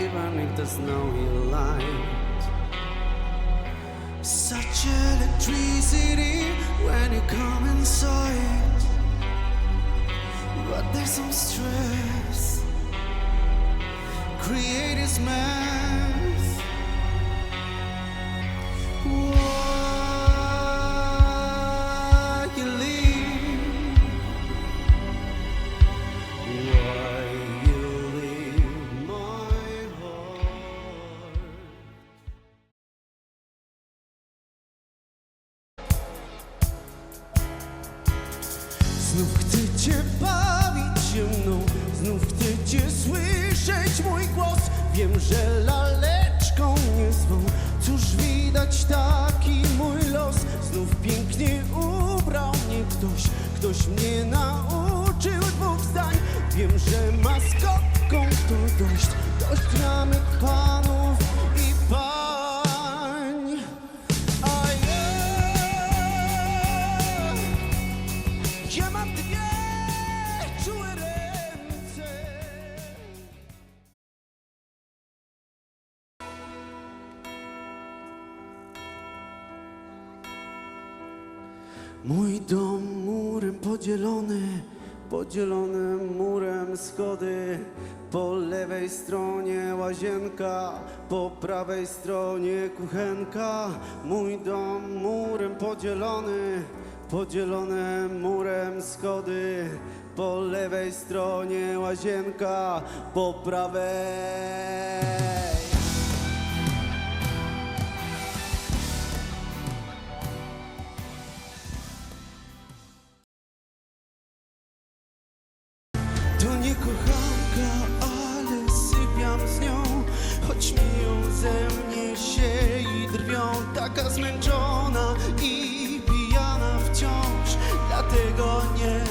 even if there's no light. Such electricity when you come inside, but there's some stress. Create this mess. Znów chcę cię bawić się mną Znów chcę cię słyszeć mój głos. Wiem, że laleczką nie zwą Cóż widać taki mój los. Znów pięknie ubrał mnie ktoś Ktoś mnie nauczył dwóch zdań. Wiem, że maskotką Mój dom murem podzielony, podzielony murem schody. Po lewej stronie łazienka, po prawej stronie kuchenka. Mój dom murem podzielony, podzielony murem schody. Po lewej stronie łazienka, po prawej. taka zmęczona i pijana wciąż, dlatego nie